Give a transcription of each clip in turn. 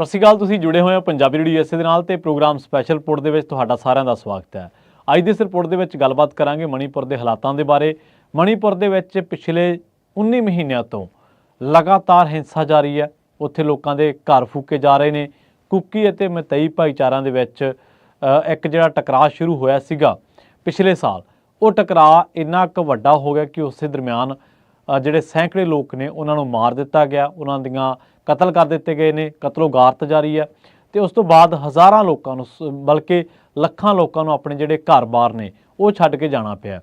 ਸਤਿ ਸ਼੍ਰੀ ਅਕਾਲ, ਤੁਸੀਂ ਜੁੜੇ ਹੋਏ ਹੋ ਪੰਜਾਬੀ ਰੇਡੀਓ ਯੂਐਸਏ ਦੇ ਨਾਲ ਤੇ ਪ੍ਰੋਗਰਾਮ ਸਪੈਸ਼ਲ ਰਿਪੋਰਟ ਦੇ ਵਿੱਚ ਤੁਹਾਡਾ ਸਾਰਿਆਂ ਦਾ ਸਵਾਗਤ ਹੈ। ਅੱਜ ਦੀ ਇਸ ਰਿਪੋਰਟ ਦੇ ਵਿੱਚ ਗੱਲਬਾਤ ਕਰਾਂਗੇ ਮਣੀਪੁਰ ਦੇ ਹਾਲਾਤਾਂ ਦੇ ਬਾਰੇ। ਮਣੀਪੁਰ ਦੇ ਵਿੱਚ ਪਿਛਲੇ 19 ਮਹੀਨਿਆਂ ਤੋਂ ਲਗਾਤਾਰ ਹਿੰਸਾ ਜਾਰੀ ਹੈ। ਉੱਥੇ ਲੋਕਾਂ ਦੇ ਘਰ ਫੂਕੇ ਜਾ ਰਹੇ ਨੇ। ਕੁੱਕੀ ਅਤੇ ਮਤਈ ਭਾਈਚਾਰਿਆਂ ਦੇ ਵਿੱਚ ਇੱਕ ਜਿਹੜਾ ਟਕਰਾਅ ਸ਼ੁਰੂ ਹੋਇਆ ਸੀਗਾ ਪਿਛਲੇ ਸਾਲ। ਉਹ ਟਕਰਾਅ ਇੰਨਾ ਕੁ ਵੱਡਾ ਹੋ ਗਿਆ ਕਿ ਉਸੇ ਦਰਮਿਆਨ ਜਿਹੜੇ ਸੈਂਕੜੇ ਲੋਕ ਨੇ, ਉਹਨਾਂ ਨੂੰ ਮਾਰ ਦਿੱਤਾ ਗਿਆ। ਉਹਨਾਂ ਦੀਆਂ ਕਤਲ ਕਰ ਦਿੱਤੇ ਗਏ ਨੇ, ਕਤਲੋ ਗਾਰਤ ਜਾਰੀ ਹੈ ਤੇ ਉਸ ਤੋਂ ਬਾਅਦ ਹਜ਼ਾਰਾਂ ਲੋਕਾਂ ਨੂੰ ਸ- ਬਲਕਿ ਲੱਖਾਂ ਲੋਕਾਂ ਨੂੰ ਆਪਣੇ ਜਿਹੜੇ ਘਰ-ਬਾਰ ਨੇ, ਉਹ ਛੱਡ ਕੇ ਜਾਣਾ ਪਿਆ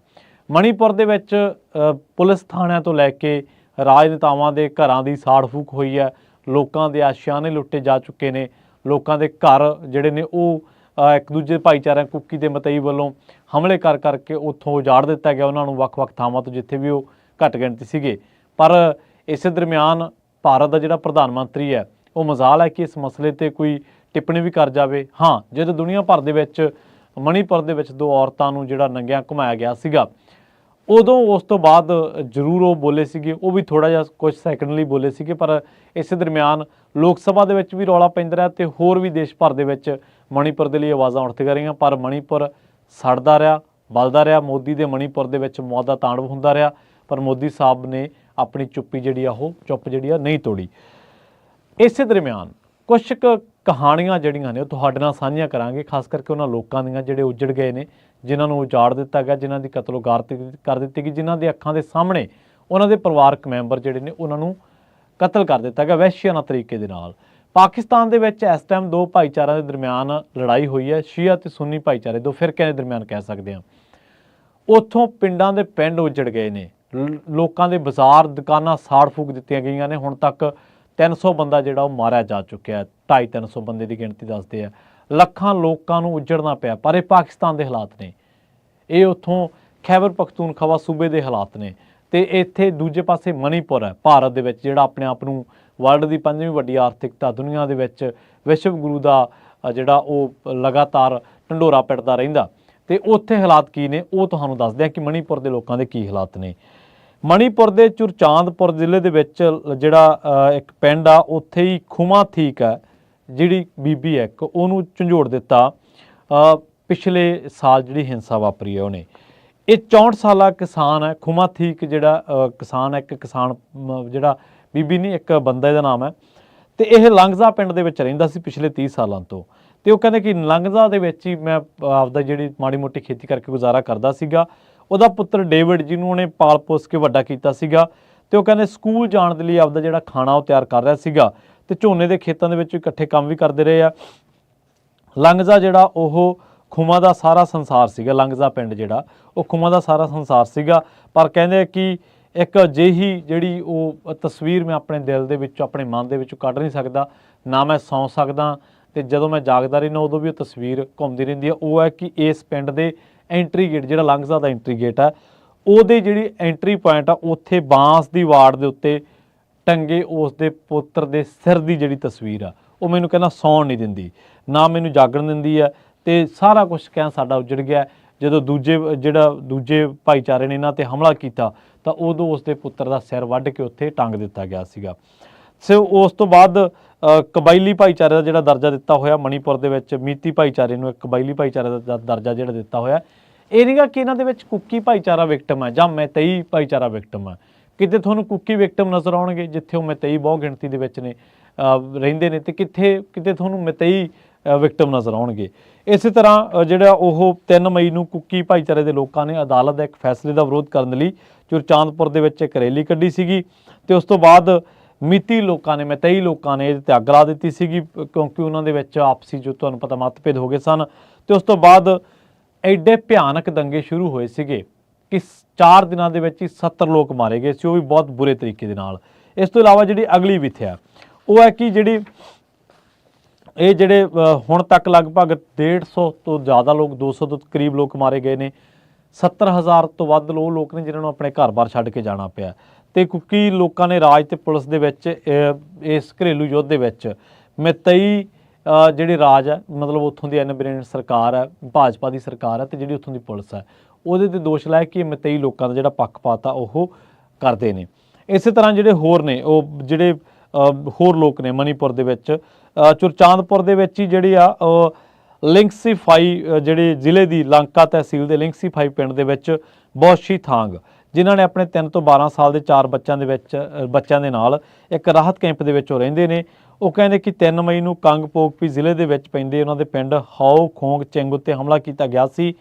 ਮਣੀਪੁਰ ਦੇ ਵਿੱਚ ਪੁਲਿਸ ਥਾਣਿਆਂ ਤੋਂ ਲੈ ਕੇ ਰਾਜਨੇਤਾਵਾਂ ਦੇ ਘਰਾਂ ਦੀ ਸਾੜ ਫੂਕ ਹੋਈ ਹੈ। ਲੋਕਾਂ ਦੇ ਆਸ਼ਿਆਨੇ ਲੁੱਟੇ ਜਾ ਚੁੱਕੇ ਨੇ। ਲੋਕਾਂ ਦੇ ਘਰ ਜਿਹੜੇ ਨੇ, ਉਹ ਇੱਕ ਦੂਜੇ ਭਾਈਚਾਰਿਆਂ ਕੁੱਕੀ ਦੇ ਮਤਈ ਵੱਲੋਂ ਹਮਲੇ ਕਰ ਕਰਕੇ ਉੱਥੋਂ ਉਜਾੜ ਦਿੱਤਾ ਗਿਆ। ਉਹਨਾਂ ਨੂੰ ਵੱਖ-ਵੱਖ ਥਾਵਾਂ ਤੋਂ ਜਿੱਥੇ ਵੀ ਉਹ ਘੱਟ ਗਿਣਤੀ ਸੀਗੇ। ਪਰ ਇਸੇ ਦਰਮਿਆਨ ਭਾਰਤ ਦਾ ਜਿਹੜਾ ਪ੍ਰਧਾਨ ਮੰਤਰੀ ਹੈ, ਉਹ ਮਜ਼ਾਲ ਹੈ ਕਿ ਇਸ ਮਸਲੇ ਤੇ ਕੋਈ ਟਿੱਪਣੀ ਵੀ ਕਰ ਜਾਵੇ। ਹਾਂ, ਜਦੋਂ ਦੁਨੀਆ ਭਰ ਦੇ ਵਿੱਚ, ਮਣੀਪੁਰ ਦੇ ਵਿੱਚ ਦੋ ਔਰਤਾਂ ਨੂੰ ਜਿਹੜਾ ਨੰਗਿਆਂ ਘੁਮਾਇਆ ਗਿਆ ਸੀਗਾ, ਉਦੋਂ ਉਸ ਤੋਂ ਬਾਅਦ ਜ਼ਰੂਰ ਉਹ ਬੋਲੇ ਸੀਗੇ। ਉਹ ਵੀ ਥੋੜਾ ਜਿਹਾ ਕੁਝ ਸੈਕਿੰਡ ਲਈ ਬੋਲੇ ਸੀਗੇ, ਪਰ ਇਸੇ ਦਰਮਿਆਨ ਲੋਕ ਸਭਾ ਦੇ ਵਿੱਚ ਵੀ ਰੌਲਾ ਪੈਂਦਾ ਰਿਹਾ ਤੇ ਹੋਰ ਵੀ ਦੇਸ਼ ਭਰ ਦੇ ਵਿੱਚ ਮਣੀਪੁਰ ਦੇ ਲਈ ਆਵਾਜ਼ਾਂ ਉੱਠਦੀਆਂ ਰਹੀਆਂ। ਪਰ ਮਣੀਪੁਰ ਸੜਦਾ ਰਿਹਾ, ਬਲਦਾ ਰਿਹਾ। ਮੋਦੀ ਦੇ ਮਣੀਪੁਰ ਦੇ ਵਿੱਚ ਮੌਤ ਦਾ ਤਾਂਡਵ ਹੁੰਦਾ ਰਿਹਾ। ਪਰ ਮੋਦੀ ਸਾਹਿਬ ਨੇ ਆਪਣੀ ਚੁੱਪੀ ਜਿਹੜੀ ਆ ਉਹ ਚੁੱਪ ਜਿਹੜੀ ਆ ਨਹੀਂ ਤੋੜੀ। ਇਸੇ ਦਰਮਿਆਨ ਕੁਝ ਕੁ ਕਹਾਣੀਆਂ ਜਿਹੜੀਆਂ ਨੇ ਉਹ ਤੁਹਾਡੇ ਨਾਲ ਸਾਂਝੀਆਂ ਕਰਾਂਗੇ, ਖਾਸ ਕਰਕੇ ਉਹਨਾਂ ਲੋਕਾਂ ਦੀਆਂ ਜਿਹੜੇ ਉੱਜੜ ਗਏ ਨੇ, ਜਿਨ੍ਹਾਂ ਨੂੰ ਉਜਾੜ ਦਿੱਤਾ ਗਿਆ, ਜਿਨ੍ਹਾਂ ਦੀ ਕਤਲੋ ਗਾਰਤ ਕਰ ਦਿੱਤੀ ਗਈ, ਜਿਨ੍ਹਾਂ ਦੇ ਅੱਖਾਂ ਦੇ ਸਾਹਮਣੇ ਉਹਨਾਂ ਦੇ ਪਰਿਵਾਰਕ ਮੈਂਬਰ ਜਿਹੜੇ ਨੇ ਉਹਨਾਂ ਨੂੰ ਕਤਲ ਕਰ ਦਿੱਤਾ ਗਿਆ ਵਹਿਸ਼ੀਆਨਾ ਤਰੀਕੇ ਦੇ ਨਾਲ। ਪਾਕਿਸਤਾਨ ਦੇ ਵਿੱਚ ਇਸ ਟਾਈਮ ਦੋ ਭਾਈਚਾਰਿਆਂ ਦੇ ਦਰਮਿਆਨ ਲੜਾਈ ਹੋਈ ਹੈ, ਸ਼ੀਆ ਤੇ ਸੁੰਨੀ ਭਾਈਚਾਰੇ, ਦੋ ਫਿਰਕਿਆਂ ਦੇ ਦਰਮਿਆਨ ਕਹਿ ਸਕਦੇ ਹਾਂ। ਉੱਥੋਂ ਪਿੰਡਾਂ ਦੇ ਪਿੰਡ ਉਜੜ ਗਏ ਨੇ। ਲੋਕਾਂ ਦੇ ਬਾਜ਼ਾਰ ਦੁਕਾਨਾਂ ਸਾੜ ਫੂਕ ਦਿੱਤੀਆਂ ਗਈਆਂ ਨੇ। ਹੁਣ ਤੱਕ 300 ਬੰਦਾ ਜਿਹੜਾ ਉਹ ਮਾਰਿਆ ਜਾ ਚੁੱਕਿਆ ਹੈ। 250 300 ਬੰਦੇ ਦੀ ਗਿਣਤੀ ਦੱਸਦੇ ਆ। ਲੱਖਾਂ ਲੋਕਾਂ ਨੂੰ ਉੱਜੜਨਾ ਪਿਆ, ਪਰ ਇਹ ਪਾਕਿਸਤਾਨ ਦੇ ਹਾਲਾਤ ਨੇ। ਇਹ ਉੱਥੋਂ ਖੈਬਰ ਪਖਤੂਨਖਵਾ ਸੂਬੇ ਦੇ ਹਾਲਾਤ ਨੇ। ਤੇ ਇੱਥੇ ਦੂਜੇ ਪਾਸੇ ਮਣੀਪੁਰ ਹੈ, ਭਾਰਤ ਦੇ ਵਿੱਚ, ਜਿਹੜਾ ਆਪਣੇ ਆਪ ਨੂੰ ਵਰਲਡ ਦੀ ਪੰਜਵੀਂ ਵੱਡੀ ਆਰਥਿਕਤਾ, ਦੁਨੀਆ ਦੇ ਵਿੱਚ ਵਿਸ਼ਵ ਗੁਰੂ ਦਾ ਜਿਹੜਾ ਉਹ ਲਗਾਤਾਰ ਢੰਡੋਰਾ ਪਿੱਟਦਾ ਰਹਿੰਦਾ। ਤੇ ਉੱਥੇ ਹਾਲਾਤ ਕੀ ਨੇ? ਉਹ ਤੁਹਾਨੂੰ ਦੱਸਦੇ ਆ ਕਿ ਮਣੀਪੁਰ ਦੇ ਲੋਕਾਂ ਦੇ ਕੀ ਹਾਲਾਤ ਨੇ। ਮਣੀਪੁਰ ਦੇ ਚੁਰਚਾਂਦਪੁਰ ਜ਼ਿਲ੍ਹੇ ਦੇ ਵਿੱਚ ਜਿਹੜਾ ਇੱਕ ਪਿੰਡ ਆ, ਉੱਥੇ ਹੀ ਖੁਮਾ ਥੀਕ ਹੈ, ਜਿਹੜੀ ਬੀਬੀ ਹੈ, ਇੱਕ ਉਹਨੂੰ ਝੰਜੋੜ ਦਿੱਤਾ। ਪਿਛਲੇ ਸਾਲ ਜਿਹੜੀ ਹਿੰਸਾ ਵਾਪਰੀ ਹੈ ਉਹਨੇ। ਇਹ 64 ਸਾਲਾ ਕਿਸਾਨ ਹੈ, ਖੁਮਾ ਥੀਕ ਜਿਹੜਾ ਕਿਸਾਨ ਹੈ, ਇੱਕ ਕਿਸਾਨ ਜਿਹੜਾ ਬੀਬੀ ਨਹੀਂ, ਇੱਕ ਬੰਦੇ ਦਾ ਨਾਮ ਹੈ। ਤੇ ਇਹ ਲੰਗਜ਼ਾ ਪਿੰਡ ਦੇ ਵਿੱਚ ਰਹਿੰਦਾ ਸੀ ਪਿਛਲੇ 30 ਸਾਲਾਂ ਤੋਂ। ਤੇ ਉਹ ਕਹਿੰਦੇ ਕਿ ਲੰਗਜ਼ਾ ਦੇ ਵਿੱਚ ਹੀ ਮੈਂ ਆਪਦਾ ਜਿਹੜੀ ਮਾੜੀ ਮੋਟੀ ਖੇਤੀ ਕਰਕੇ ਗੁਜ਼ਾਰਾ ਕਰਦਾ ਸੀਗਾ। ਉਹਦਾ ਪੁੱਤਰ ਡੇਵਿਡ ਜਿਹਨੂੰ ਉਹਨੇ ਪਾਲ ਪੋਸ ਕੇ ਵੱਡਾ ਕੀਤਾ ਸੀਗਾ ਤੇ ਉਹ ਕਹਿੰਦੇ ਸਕੂਲ ਜਾਣ ਦੇ ਲਈ ਆਪਦਾ ਜਿਹੜਾ ਖਾਣਾ ਉਹ ਤਿਆਰ ਕਰ ਰਿਹਾ ਸੀਗਾ ਤੇ ਝੋਨੇ ਦੇ ਖੇਤਾਂ ਦੇ ਵਿੱਚ ਇਕੱਠੇ ਕੰਮ ਵੀ ਕਰਦੇ ਰਹੇ ਆ। ਲੰਗਜ਼ਾ ਜਿਹੜਾ ਉਹ ਖੁਮਾ ਦਾ ਸਾਰਾ ਸੰਸਾਰ ਸੀਗਾ, ਲੰਗਜ਼ਾ ਪਿੰਡ ਜਿਹੜਾ, ਉਹ ਖੁਮਾ ਦਾ ਸਾਰਾ ਸੰਸਾਰ ਸੀਗਾ। ਪਰ ਕਹਿੰਦੇ ਕਿ ਇੱਕ ਅਜਿਹੀ ਜਿਹੜੀ ਉਹ ਤਸਵੀਰ ਮੈਂ ਆਪਣੇ ਦਿਲ ਦੇ ਵਿੱਚੋਂ, ਆਪਣੇ ਮਨ ਦੇ ਵਿੱਚੋਂ ਕੱਢ ਨਹੀਂ ਸਕਦਾ, ਨਾ ਮੈਂ ਸੌਂ ਸਕਦਾ ਤੇ ਜਦੋਂ ਮੈਂ ਜਾਗਦਾ ਰਹਿਣਾ ਉਦੋਂ ਵੀ ਉਹ ਤਸਵੀਰ ਘੁੰਮਦੀ ਰਹਿੰਦੀ ਹੈ ਉਹ ਹੈ ਕਿ ਇਸ ਪਿੰਡ ਦੇ ਐਂਟਰੀ ਗੇਟ ਜਿਹੜਾ ਲੰਗਜ਼ਾ ਦਾ ਐਂਟਰੀ ਗੇਟ ਆ, ਉਹਦੇ ਜਿਹੜੀ ਐਂਟਰੀ ਪੁਆਇੰਟ ਆ, ਉੱਥੇ ਬਾਂਸ ਦੀ ਵਾੜ ਦੇ ਉੱਤੇ ਟੰਗੇ ਉਸ ਦੇ ਪੁੱਤਰ ਦੇ ਸਿਰ ਦੀ ਜਿਹੜੀ ਤਸਵੀਰ ਆ, ਉਹ ਮੈਨੂੰ ਕਹਿੰਦਾ ਸੌਣ ਨਹੀਂ ਦਿੰਦੀ, ਨਾ ਮੈਨੂੰ ਜਾਗਣ ਦਿੰਦੀ ਆ, ਤੇ ਸਾਰਾ ਕੁਝ ਕਹਿ ਸਾਡਾ ਉਜੜ ਗਿਆ। ਜਦੋਂ ਦੂਜੇ, ਜਿਹੜਾ ਦੂਜੇ ਭਾਈਚਾਰੇ ਨੇ ਇਹਨਾਂ ਤੇ ਹਮਲਾ ਕੀਤਾ, ਤਾਂ ਉਦੋਂ ਉਸ ਦੇ ਪੁੱਤਰ ਦਾ ਸਿਰ ਵੱਢ ਕੇ ਉੱਥੇ ਟੰਗ ਦਿੱਤਾ ਗਿਆ ਸੀਗਾ। ਸੋ ਉਸ ਤੋਂ ਬਾਅਦ ਕਬਾਇਲੀ ਭਾਈਚਾਰੇ ਦਾ ਜਿਹੜਾ ਦਰਜਾ ਦਿੱਤਾ ਹੋਇਆ, ਮਣੀਪੁਰ ਦੇ ਵਿੱਚ ਮੀਤੀ ਭਾਈਚਾਰੇ ਨੂੰ ਇੱਕ ਕਬਾਇਲੀ ਭਾਈਚਾਰੇ ਦਾ ਦਰਜਾ ਜਿਹੜਾ ਦਿੱਤਾ ਹੋਇਆ। ਇਹ ਨਹੀਂਗਾ ਕਿ ਇਹਨਾਂ ਦੇ ਵਿੱਚ ਕੁੱਕੀ ਭਾਈਚਾਰਾ ਵਿਕਟਮ ਹੈ ਜਾਂ ਮੈਤਈ ਭਾਈਚਾਰਾ ਵਿਕਟਮ ਹੈ। ਕਿਤੇ ਤੁਹਾਨੂੰ ਕੁੱਕੀ ਵਿਕਟਮ ਨਜ਼ਰ ਆਉਣਗੇ, ਜਿੱਥੇ ਉਹ ਮੈਤਈ ਬਹੁ ਗਿਣਤੀ ਦੇ ਵਿੱਚ ਨੇ ਰਹਿੰਦੇ ਨੇ ਤੇ ਕਿੱਥੇ, ਕਿਤੇ ਤੁਹਾਨੂੰ ਮੈਤਈ ਵਿਕਟਮ ਨਜ਼ਰ ਆਉਣਗੇ। ਇਸੇ ਤਰ੍ਹਾਂ ਜਿਹੜਾ ਉਹ 3 ਮਈ ਨੂੰ ਕੁੱਕੀ ਭਾਈਚਾਰੇ ਦੇ ਲੋਕਾਂ ਨੇ ਅਦਾਲਤ ਦੇ ਇੱਕ ਫੈਸਲੇ ਦਾ ਵਿਰੋਧ ਕਰਨ ਲਈ ਚੁਰਚਾਂਦਪੁਰ ਦੇ ਵਿੱਚ ਇੱਕ ਰੈਲੀ ਕੱਢੀ ਸੀਗੀ ਤੇ ਉਸ ਤੋਂ ਬਾਅਦ ਮਿਤੀ ਲੋਕਾਂ ਨੇ ਮਤਈ ਲੋਕਾਂ ਨੇ ਇਹਦੇ ਤੇ ਅੱਗ ਲਾ ਦਿੱਤੀ ਸੀਗੀ, ਕਿਉਂਕਿ ਉਹਨਾਂ ਦੇ ਵਿੱਚ ਆਪਸੀ ਜੋ ਤੁਹਾਨੂੰ ਪਤਾ ਮਤਭੇਦ ਹੋ ਗਏ ਸਨ। ਤੇ ਉਸ ਤੋਂ ਬਾਅਦ ਐਡੇ ਭਿਆਨਕ ਦੰਗੇ ਸ਼ੁਰੂ ਹੋਏ ਸੀਗੇ ਕਿ 4 ਦਿਨਾਂ ਦੇ ਵਿੱਚ ਹੀ 70 ਲੋਕ ਮਾਰੇ ਗਏ ਸੀ, ਉਹ ਵੀ ਬਹੁਤ ਬੁਰੇ ਤਰੀਕੇ ਦੇ ਨਾਲ। ਇਸ ਤੋਂ ਇਲਾਵਾ ਜਿਹੜੀ ਅਗਲੀ ਵਿਥਿਆ, ਉਹ ਹੈ ਕਿ ਜਿਹੜੀ ਇਹ ਜਿਹੜੇ ਹੁਣ ਤੱਕ ਲਗਭਗ 150 ਤੋਂ ਜ਼ਿਆਦਾ ਲੋਕ 200 ਤੋਂ ਕਰੀਬ ਲੋਕ ਮਾਰੇ ਗਏ ਨੇ। 70000 ਤੋਂ ਵੱਧ ਲੋਕ ਨੇ ਜਿਨ੍ਹਾਂ ਨੂੰ ਆਪਣੇ ਘਰ-ਬਾਰ ਛੱਡ ਕੇ ਜਾਣਾ ਪਿਆ। ਤੇ ਕਿਉਂਕਿ ਲੋਕਾਂ ਨੇ ਰਾਜ ਤੇ ਪੁਲਿਸ ਦੇ ਵਿੱਚ ਇਸ ਘਰੇਲੂ ਯੁੱਧ ਦੇ ਵਿੱਚ ਮਤਈ ਜਿਹੜੇ ਰਾਜ ਹੈ ਮਤਲਬ ਉੱਥੋਂ ਦੀ ਐਨਬਰੇਨ ਸਰਕਾਰ ਹੈ ਭਾਜਪਾ ਦੀ ਸਰਕਾਰ ਹੈ ਤੇ ਜਿਹੜੀ ਉੱਥੋਂ ਦੀ ਪੁਲਿਸ ਹੈ ਉਹਦੇ ਤੇ ਦੋਸ਼ ਲਾਇਆ ਕਿ ਇਹ ਮਤਈ ਲੋਕਾਂ ਦਾ ਜਿਹੜਾ ਪੱਖਪਾਤ ਆ ਉਹ ਕਰਦੇ ਨੇ। ਇਸੇ ਤਰ੍ਹਾਂ ਜਿਹੜੇ ਹੋਰ ਨੇ, ਉਹ ਜਿਹੜੇ ਹੋਰ ਲੋਕ ਨੇ ਮਨੀਪੁਰ ਦੇ ਵਿੱਚ ਚੁਰਚਾਂਦਪੁਰ ਦੇ ਵਿੱਚ ਹੀ ਜਿਹੜੀ ਆ ਲਿੰਕਸੀਫਾਈ ਜਿਹੜੇ ਜ਼ਿਲ੍ਹੇ ਦੀ ਲੰਕਾ ਤਹਿਸੀਲ ਦੇ ਲਿੰਕਸੀਫਾਈ ਪਿੰਡ ਦੇ ਵਿੱਚ, ਬੌਸ਼ੀ ਥਾਂਗ। ਜਿਨ੍ਹਾਂ ਨੇ ਆਪਣੇ 3 ਤੋਂ 12 ਸਾਲ ਦੇ ਚਾਰ ਬੱਚਿਆਂ ਦੇ ਵਿੱਚ ਬੱਚਿਆਂ ਦੇ ਨਾਲ ਇੱਕ ਰਾਹਤ ਕੈਂਪ ਦੇ ਵਿੱਚ ਉਹ ਰਹਿੰਦੇ ਨੇ। ਉਹ ਕਹਿੰਦੇ ਕਿ 3 ਮਈ ਨੂੰ ਕੰਗਪੋਕਪੀ ਜ਼ਿਲ੍ਹੇ ਦੇ ਵਿੱਚ ਪੈਂਦੇ ਉਹਨਾਂ ਦੇ ਪਿੰਡ ਹਾਓ ਖੋਂਗ ਚਿੰਗ ਉੱਤੇ ਹਮਲਾ ਕੀਤਾ ਗਿਆ ਸੀ।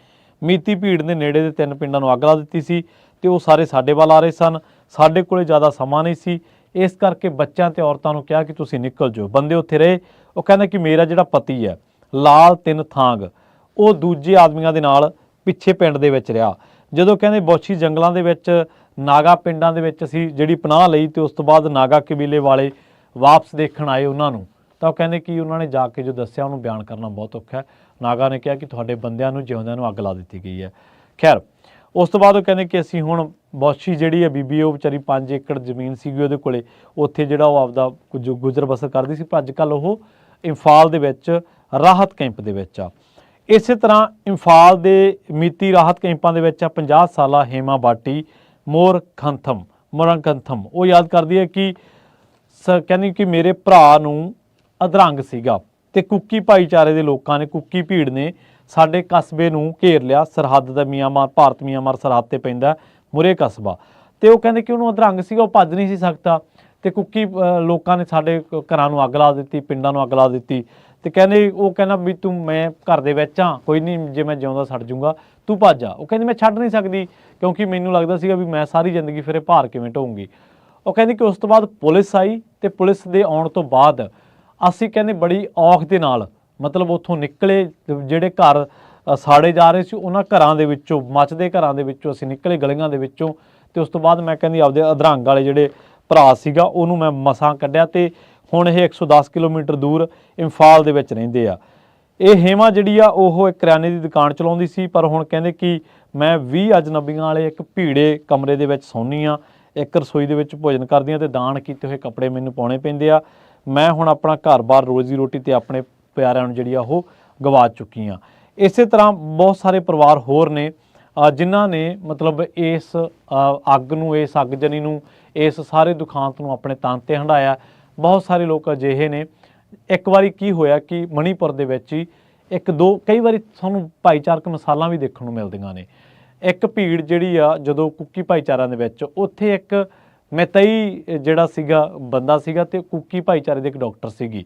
ਮੀਤੀ ਭੀੜ ਨੇ ਨੇੜੇ ਦੇ ਤਿੰਨ ਪਿੰਡਾਂ ਨੂੰ ਅੱਗ ਲਾ ਦਿੱਤੀ ਸੀ ਤੇ ਉਹ ਸਾਰੇ ਸਾਡੇ ਵੱਲ ਆ ਰਹੇ ਸਨ। ਸਾਡੇ ਕੋਲੇ ਜ਼ਿਆਦਾ ਸਮਾਂ ਨਹੀਂ ਸੀ। ਇਸ ਕਰਕੇ ਬੱਚਿਆਂ ਤੇ ਔਰਤਾਂ ਨੂੰ ਕਿਹਾ ਕਿ ਤੁਸੀਂ ਨਿਕਲ ਜਾਓ, ਬੰਦੇ ਉੱਥੇ ਰਹੇ। ਉਹ ਕਹਿੰਦਾ ਕਿ ਮੇਰਾ ਜਿਹੜਾ ਪਤੀ ਹੈ, ਲਾਲ ਤਿੰਨ ਥਾਂਗ, ਉਹ ਦੂਜੇ ਆਦਮੀਆਂ ਦੇ ਨਾਲ ਪਿੱਛੇ ਪਿੰਡ ਦੇ ਵਿੱਚ ਰਿਹਾ। ਜਦੋਂ ਕਹਿੰਦੇ ਬੌਛੀ ਜੰਗਲਾਂ ਦੇ ਵਿੱਚ, ਨਾਗਾ ਪਿੰਡਾਂ ਦੇ ਵਿੱਚ ਅਸੀਂ ਜਿਹੜੀ ਪਨਾਹ ਲਈ ਤੇ ਉਸ ਤੋਂ ਬਾਅਦ ਨਾਗਾ ਕਬੀਲੇ ਵਾਲੇ ਵਾਪਸ ਦੇਖਣ ਆਏ ਉਹਨਾਂ ਨੂੰ, ਤਾਂ ਉਹ ਕਹਿੰਦੇ ਕਿ ਉਹਨਾਂ ਨੇ ਜਾ ਕੇ ਜੋ ਦੱਸਿਆ, ਉਹਨੂੰ ਬਿਆਨ ਕਰਨਾ ਬਹੁਤ ਔਖਾ ਹੈ। ਨਾਗਾ ਨੇ ਕਿਹਾ ਕਿ ਤੁਹਾਡੇ ਬੰਦਿਆਂ ਨੂੰ, ਜਿਉਂਦਿਆਂ ਨੂੰ ਅੱਗ ਲਾ ਦਿੱਤੀ ਗਈ ਹੈ। ਖੈਰ, ਉਸ ਤੋਂ ਬਾਅਦ ਉਹ ਕਹਿੰਦੇ ਕਿ ਅਸੀਂ ਹੁਣ ਬੌਛੀ ਜਿਹੜੀ ਹੈ ਬੀਬੀ, ਉਹ ਵਿਚਾਰੀ 5 ਏਕੜ ਜ਼ਮੀਨ ਸੀਗੀ ਉਹਦੇ ਕੋਲੇ, ਉੱਥੇ ਜਿਹੜਾ ਉਹ ਆਪਦਾ ਕੁਝ ਗੁਜ਼ਰ ਬਸਰ ਕਰਦੀ ਸੀ, ਪਰ ਅੱਜ ਕੱਲ ਉਹ ਇੰਫਾਲ ਦੇ ਵਿੱਚ, ਰਾਹਤ ਕੈਂਪ ਦੇ ਵਿੱਚ ਆ। ਇਸੇ ਤਰ੍ਹਾਂ ਇੰਫਾਲ ਦੇ ਮੀਤੀ ਰਾਹਤ ਕੈਂਪਾਂ ਦੇ ਵਿੱਚ ਆ 50 ਸਾਲਾ ਹੇਮਾ ਬਾਟੀ, ਮੋਰ ਖੰਥਮ ਮੋਰੰਕੰਥਮ ਉਹ ਯਾਦ ਕਰਦੀ ਹੈ ਕਿ ਸ ਕਹਿੰਦੀ ਕਿ ਮੇਰੇ ਭਰਾ ਨੂੰ ਅਧਰੰਗ ਸੀਗਾ ਤੇ ਕੁੱਕੀ ਭਾਈਚਾਰੇ ਦੇ ਲੋਕਾਂ ਨੇ, ਕੁੱਕੀ ਭੀੜ ਨੇ ਸਾਡੇ ਕਸਬੇ ਨੂੰ ਘੇਰ ਲਿਆ। ਸਰਹੱਦ ਦਾ ਮਿਆਂਮਾਰ, ਭਾਰਤ ਮਿਆਂਮਾਰ ਸਰਹੱਦ ਤੇ ਪੈਂਦਾ ਮੁਰੇ ਕਸਬਾ। ਤੇ ਉਹ ਕਹਿੰਦੇ ਕਿ ਉਹਨੂੰ ਅਧਰੰਗ ਸੀਗਾ, ਉਹ ਭੱਜ ਨਹੀਂ ਸੀ ਸਕਦਾ। ਤੇ ਕੁੱਕੀ ਲੋਕਾਂ ਨੇ ਸਾਡੇ ਘਰਾਂ ਨੂੰ ਅੱਗ ਲਾ ਦਿੱਤੀ, ਪਿੰਡਾਂ ਨੂੰ ਅੱਗ ਲਾ ਦਿੱਤੀ। ਤੇ ਕਹਿੰਦੇ ਉਹ ਕਹਿੰਦਾ ਵੀ ਤੂੰ ਮੈਂ ਘਰ ਦੇ ਵਿੱਚ ਆ ਕੋਈ ਨਹੀਂ ਜੇ ਮੈਂ ਜਿਉਂਦਾ ਸੜ ਜਾਊਂਗਾ ਤੂੰ ਭੱਜ ਜਾ। ਉਹ ਕਹਿੰਦੀ ਮੈਂ ਛੱਡ ਨਹੀਂ ਸਕਦੀ ਕਿਉਂਕਿ ਮੈਨੂੰ ਲੱਗਦਾ ਸੀਗਾ ਵੀ ਮੈਂ ਸਾਰੀ ਜ਼ਿੰਦਗੀ ਫਿਰ ਇਹ ਭਾਰ ਕਿਵੇਂ ਢੋਊਂਗੀ। ਉਹ ਕਹਿੰਦੀ ਕਿ ਉਸ ਤੋਂ ਬਾਅਦ ਪੁਲਿਸ ਆਈ ਤੇ ਪੁਲਿਸ ਦੇ ਆਉਣ ਤੋਂ ਬਾਅਦ ਅਸੀਂ ਕਹਿੰਦੇ ਬੜੀ ਔਖ ਦੇ ਨਾਲ, ਮਤਲਬ ਉੱਥੋਂ ਨਿਕਲੇ, ਜਿਹੜੇ ਘਰ ਸਾੜੇ ਜਾ ਰਹੇ ਸੀ, ਉਹਨਾਂ ਘਰਾਂ ਦੇ ਵਿੱਚੋਂ, ਮੱਚਦੇ ਘਰਾਂ ਦੇ ਵਿੱਚੋਂ ਅਸੀਂ ਨਿਕਲੇ ਗਲੀਆਂ ਦੇ ਵਿੱਚੋਂ ਤੇ ਉਸ ਤੋਂ ਬਾਅਦ ਮੈਂ ਕਹਿੰਦੀ ਆਪਦੇ ਅਧਰੰਗ ਵਾਲੇ ਜਿਹੜੇ ਭਰਾ ਸੀਗਾ, ਉਹਨੂੰ ਮੈਂ ਮਸਾਂ ਕੱਢਿਆ ਤੇ ਹੁਣ ਇਹ 110 ਕਿਲੋਮੀਟਰ ਦੂਰ ਇੰਫਾਲ ਦੇ ਵਿੱਚ ਰਹਿੰਦੇ ਆ। ਇਹ ਹੇਮਾ ਜਿਹੜੀ ਆ, ਉਹ ਇੱਕ ਕਰਿਆਨੇ ਦੀ ਦੁਕਾਨ ਚਲਾਉਂਦੀ ਸੀ, ਪਰ ਹੁਣ ਕਹਿੰਦੇ ਕਿ ਮੈਂ 20 ਅਜਨਬੀਆਂ ਵਾਲੇ ਇੱਕ ਭੀੜੇ ਕਮਰੇ ਦੇ ਵਿੱਚ ਸੌਂਦੀ ਆ, ਇੱਕ ਰਸੋਈ ਦੇ ਵਿੱਚ ਭੋਜਨ ਕਰਦੀ ਆ ਤੇ ਦਾਨ ਕੀਤੇ ਹੋਏ ਕੱਪੜੇ ਮੈਨੂੰ ਪਾਉਣੇ ਪੈਂਦੇ ਆ। ਮੈਂ ਹੁਣ ਆਪਣਾ ਘਰ-ਬਾਰ ਰੋਜ਼ੀ ਰੋਟੀ ਤੇ ਆਪਣੇ ਪਿਆਰਿਆਂ ਨੂੰ ਜਿਹੜੀ ਆ, ਉਹ ਗਵਾ ਚੁੱਕੀ ਆ। ਇਸੇ ਤਰ੍ਹਾਂ ਬਹੁਤ ਸਾਰੇ ਪਰਿਵਾਰ ਹੋਰ ਨੇ ਜਿਨ੍ਹਾਂ ਨੇ ਮਤਲਬ ਇਸ ਅੱਗ ਨੂੰ, ਇਸ ਅੱਗਜਨੀ ਨੂੰ, ਇਸ ਸਾਰੇ ਦੁਖਾਂਤ ਨੂੰ ਆਪਣੇ ਤਨ ਤੇ ਹੰਡਾਇਆ ਬਹੁਤ ਸਾਰੇ ਲੋਕ ਅਜਿਹੇ ਨੇ। ਇੱਕ ਵਾਰੀ ਕੀ ਹੋਇਆ ਕਿ ਮਣੀਪੁਰ ਦੇ ਵਿੱਚ ਹੀ ਇੱਕ ਦੋ, ਕਈ ਵਾਰੀ ਤੁਹਾਨੂੰ ਭਾਈਚਾਰਕ ਮਿਸਾਲਾਂ ਵੀ ਦੇਖਣ ਨੂੰ ਮਿਲਦੀਆਂ ਨੇ। ਇੱਕ ਭੀੜ ਜਿਹੜੀ ਆ, ਜਦੋਂ ਕੁੱਕੀ ਭਾਈਚਾਰਿਆਂ ਦੇ ਵਿੱਚ, ਉੱਥੇ ਇੱਕ ਮਤਈ ਜਿਹੜਾ ਸੀਗਾ, ਬੰਦਾ ਸੀਗਾ ਤੇ ਕੁੱਕੀ ਭਾਈਚਾਰੇ ਦੇ ਇੱਕ ਡਾਕਟਰ ਸੀਗੀ।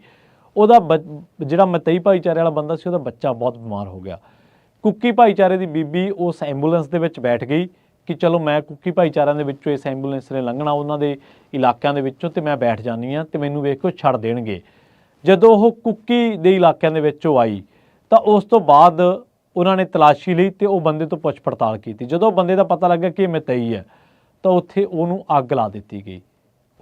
ਉਹਦਾ ਬ- ਜਿਹੜਾ ਮਤਈ ਭਾਈਚਾਰੇ ਵਾਲਾ ਬੰਦਾ ਸੀ, ਉਹਦਾ ਬੱਚਾ ਬਹੁਤ ਬਿਮਾਰ ਹੋ ਗਿਆ। ਕੁੱਕੀ ਭਾਈਚਾਰੇ ਦੀ ਬੀਬੀ ਉਸ ਐਂਬੂਲੈਂਸ ਦੇ ਵਿੱਚ ਬੈਠ ਗਈ। ਕਿ ਚਲੋ ਮੈਂ ਕੁੱਕੀ ਭਾਈਚਾਰਿਆਂ ਦੇ ਵਿੱਚੋਂ ਇਸ ਐਂਬੂਲੈਂਸ ਨੇ ਲੰਘਣਾ ਉਹਨਾਂ ਦੇ ਇਲਾਕਿਆਂ ਦੇ ਵਿੱਚੋਂ ਤੇ ਮੈਂ ਬੈਠ ਜਾਨੀ ਆ ਤੇ ਮੈਨੂੰ ਵੇਖ ਕੇ ਛੱਡ ਦੇਣਗੇ। ਜਦੋਂ ਉਹ ਕੁੱਕੀ ਦੇ ਇਲਾਕਿਆਂ ਦੇ ਵਿੱਚੋਂ ਆਈ, ਤਾਂ ਉਸ ਤੋਂ ਬਾਅਦ ਉਹਨਾਂ ਨੇ ਤਲਾਸ਼ੀ ਲਈ ਤੇ ਉਹ ਬੰਦੇ ਤੋਂ ਪੁੱਛ ਪੜਤਾਲ ਕੀਤੀ। ਜਦੋਂ ਬੰਦੇ ਦਾ ਪਤਾ ਲੱਗਾ ਕਿ ਇਹ ਮਤਈ ਹੈ, ਤਾਂ ਉੱਥੇ ਉਹਨੂੰ ਅੱਗ ਲਾ ਦਿੱਤੀ ਗਈ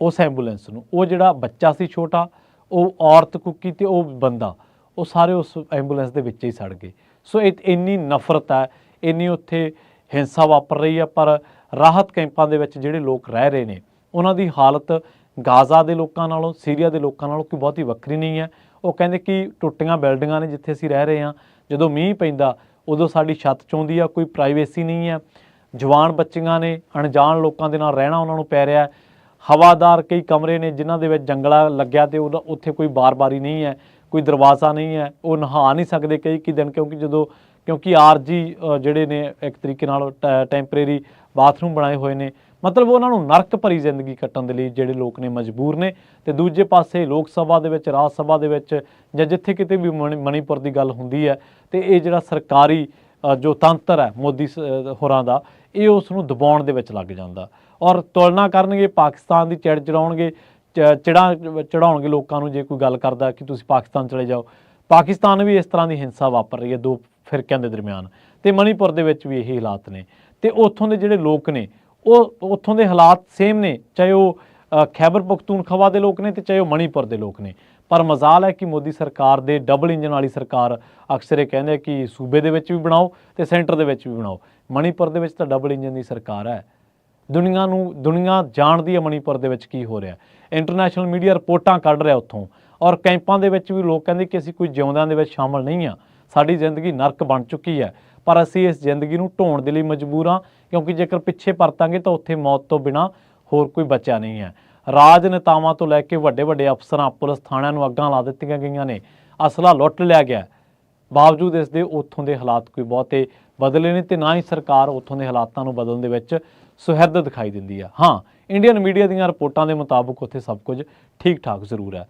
ਉਸ ਐਂਬੂਲੈਂਸ ਨੂੰ। ਉਹ ਜਿਹੜਾ ਬੱਚਾ ਸੀ ਛੋਟਾ, ਉਹ ਔਰਤ ਕੁੱਕੀ ਤੇ ਉਹ ਬੰਦਾ, ਉਹ ਸਾਰੇ ਉਸ ਐਂਬੂਲੈਂਸ ਦੇ ਵਿੱਚ ਹੀ ਸੜ ਗਏ। ਸੋ ਇਹ ਇੰਨੀ ਨਫ਼ਰਤ ਹੈ, ਇੰਨੀ ਉੱਥੇ ਹਿੰਸਾ ਵਾਪਰ ਰਹੀ ਹੈ, ਪਰ ਰਾਹਤ ਕੈਂਪਾਂ ਦੇ ਵਿੱਚ ਜਿਹੜੇ ਲੋਕ ਰਹਿ ਰਹੇ ਨੇ, ਉਹਨਾਂ ਦੀ ਹਾਲਤ ਗਾਜ਼ਾ ਦੇ ਲੋਕਾਂ ਨਾਲੋਂ, ਸੀਰੀਆ ਦੇ ਲੋਕਾਂ ਨਾਲੋਂ ਕੋਈ ਬਹੁਤੀ ਵੱਖਰੀ ਨਹੀਂ ਹੈ। ਉਹ ਕਹਿੰਦੇ ਕਿ ਟੁੱਟੀਆਂ ਬਿਲਡਿੰਗਾਂ ਨੇ ਜਿੱਥੇ ਅਸੀਂ ਰਹਿ ਰਹੇ ਹਾਂ, ਜਦੋਂ ਮੀਂਹ ਪੈਂਦਾ, ਉਦੋਂ ਸਾਡੀ ਛੱਤ ਚੋਂਦੀ ਆ, ਕੋਈ ਪ੍ਰਾਈਵੇਸੀ ਨਹੀਂ ਹੈ। ਜਵਾਨ ਬੱਚੀਆਂ ਨੇ, ਅਣਜਾਣ ਲੋਕਾਂ ਦੇ ਨਾਲ ਰਹਿਣਾ ਉਹਨਾਂ ਨੂੰ ਪੈ ਰਿਹਾ ਹੈ। ਹਵਾਦਾਰ ਕਈ ਕਮਰੇ ਨੇ ਜਿਨ੍ਹਾਂ ਦੇ ਵਿੱਚ ਜੰਗਲਾ ਲੱਗਿਆ ਤੇ ਉਹਦਾ ਉੱਥੇ ਕੋਈ ਬਾਰ-ਬਾਰੀ ਨਹੀਂ ਹੈ, ਕੋਈ ਦਰਵਾਜ਼ਾ ਨਹੀਂ ਹੈ, ਉਹ ਨਹਾ ਨਹੀਂ ਸਕਦੇ ਕਈ ਕਈ ਦਿਨ, ਕਿਉਂਕਿ ਜਦੋਂ ਕਿਉਂਕਿ ਆਰਜੀ ਜਿਹੜੇ ਨੇ ਇੱਕ ਤਰੀਕੇ ਨਾਲ ਟੈਂਪਰੇਰੀ ਬਾਥਰੂਮ ਬਣਾਏ ਹੋਏ ਨੇ, ਮਤਲਬ ਉਹਨਾਂ ਨੂੰ ਨਰਕ ਭਰੀ ਜ਼ਿੰਦਗੀ ਕੱਟਣ ਦੇ ਲਈ ਜਿਹੜੇ ਲੋਕ ਨੇ ਮਜਬੂਰ ਨੇ। ਤੇ ਦੂਜੇ ਪਾਸੇ ਲੋਕ ਸਭਾ ਦੇ ਵਿੱਚ, ਰਾਜ ਸਭਾ ਦੇ ਵਿੱਚ ਜਾਂ ਜਿੱਥੇ ਕਿਤੇ ਵੀ ਮਣੀ- ਮਣੀਪੁਰ ਦੀ ਗੱਲ ਹੁੰਦੀ ਹੈ, ਤੇ ਇਹ ਜਿਹੜਾ ਸਰਕਾਰੀ ਜੋ ਤੰਤਰ ਹੈ ਮੋਦੀ ਸ- ਹੋਰਾਂ ਦਾ, ਇਹ ਉਸ ਨੂੰ ਦਬਾਉਣ ਦੇ ਵਿੱਚ ਲੱਗ ਜਾਂਦਾ। ਔਰ ਤੁਲਨਾ ਕਰਨਗੇ, ਪਾਕਿਸਤਾਨ ਦੀ ਚਿੜ ਚੜਾਉਣਗੇ ਚੜਾ, ਚੜਾਉਣਗੇ ਲੋਕਾਂ ਨੂੰ ਜੇ ਕੋਈ ਗੱਲ ਕਰਦਾ ਕਿ ਤੁਸੀਂ ਪਾਕਿਸਤਾਨ ਚਲੇ ਜਾਓ। ਪਾਕਿਸਤਾਨ ਵੀ ਇਸ ਤਰ੍ਹਾਂ ਦੀ ਹਿੰਸਾ ਵਾਪਰ ਰਹੀ ਹੈ, ਦੋ ਫਿਰਕਿਆਂ ਦੇ ਦਰਮਿਆਨ। ਤੇ ਮਣੀਪੁਰ ਦੇ ਵਿੱਚ ਵੀ ਇਹੀ ਹਾਲਾਤ ਨੇ। ਤੇ ਉੱਥੋਂ ਦੇ ਜਿਹੜੇ ਲੋਕ ਨੇ, ਉਹ ਉੱਥੋਂ ਦੇ ਹਾਲਾਤ ਸੇਮ ਨੇ। ਚਾਹੇ ਉਹ ਖੈਬਰ ਪਖਤੂਨਖਵਾ ਦੇ ਲੋਕ ਨੇ ਤੇ ਚਾਹੇ ਉਹ ਮਣੀਪੁਰ ਦੇ ਲੋਕ ਨੇ। ਪਰ ਮਜ਼ਾਲ ਹੈ ਕਿ ਮੋਦੀ ਸਰਕਾਰ ਦੇ ਡਬਲ ਇੰਜਨ ਵਾਲੀ ਸਰਕਾਰ ਅਕਸਰ ਇਹ ਕਹਿੰਦੇ ਕਿ ਸੂਬੇ ਦੇ ਵਿੱਚ ਵੀ ਬਣਾਓ ਤੇ ਸੈਂਟਰ ਦੇ ਵਿੱਚ ਵੀ ਬਣਾਓ। ਮਣੀਪੁਰ ਦੇ ਵਿੱਚ ਤਾਂ ਡਬਲ ਇੰਜਨ ਦੀ ਸਰਕਾਰ ਹੈ। ਦੁਨੀਆ ਨੂੰ, ਦੁਨੀਆ ਜਾਣਦੀ ਹੈ ਮਣੀਪੁਰ ਦੇ ਵਿੱਚ ਕੀ ਹੋ ਰਿਹਾ। ਇੰਟਰਨੈਸ਼ਨਲ ਮੀਡੀਆ ਰਿਪੋਰਟਾਂ ਕੱਢ ਰਿਹਾ ਉੱਥੋਂ। ਔਰ ਕੈਂਪਾਂ ਦੇ ਵਿੱਚ ਵੀ ਲੋਕ ਕਹਿੰਦੇ ਕਿ ਅਸੀਂ ਕੋਈ ਜਿਉਂਦਿਆਂ ਦੇ ਵਿੱਚ ਸ਼ਾਮਲ ਨਹੀਂ ਆ ਸਾਡੀ ਜ਼ਿੰਦਗੀ ਨਰਕ ਬਣ ਚੁੱਕੀ ਹੈ। ਪਰ ਅਸੀਂ ਇਸ ਜ਼ਿੰਦਗੀ ਨੂੰ ਢੋਣ ਦੇ ਲਈ ਮਜਬੂਰ ਹਾਂ, ਕਿਉਂਕਿ ਜੇਕਰ ਪਿੱਛੇ ਪਰਤਾਂਗੇ ਤਾਂ ਉੱਥੇ ਮੌਤ ਤੋਂ ਬਿਨਾ ਹੋਰ ਕੋਈ ਬਚਿਆ ਨਹੀਂ ਹੈ। ਰਾਜਨੇਤਾਵਾਂ ਤੋਂ ਲੈ ਕੇ ਵੱਡੇ ਵੱਡੇ ਅਫਸਰਾਂ, ਪੁਲਿਸ ਥਾਣਿਆਂ ਨੂੰ ਅੱਗਾਂ ਲਾ ਦਿੱਤੀਆਂ ਗਈਆਂ ਨੇ। ਅਸਲਾ ਲੁੱਟ ਲਿਆ ਗਿਆ। ਬਾਵਜੂਦ ਇਸ ਦੇ ਉੱਥੋਂ ਦੇ ਹਾਲਾਤ ਕੋਈ ਬਹੁਤੇ ਬਦਲੇ ਨੇ ਤੇ ਨਾ ਹੀ ਸਰਕਾਰ ਉੱਥੋਂ ਦੇ ਹਾਲਾਤਾਂ ਨੂੰ ਬਦਲਣ ਦੇ ਵਿੱਚ ਸੁਹਿਰਦ ਦਿਖਾਈ ਦਿੰਦੀ ਆ ਹਾਂ ਇੰਡੀਅਨ ਮੀਡੀਆ ਦੀਆਂ ਰਿਪੋਰਟਾਂ ਦੇ ਮੁਤਾਬਕ ਉੱਥੇ ਸਭ ਕੁਝ ਠੀਕ ਠਾਕ ਜ਼ਰੂਰ ਹੈ।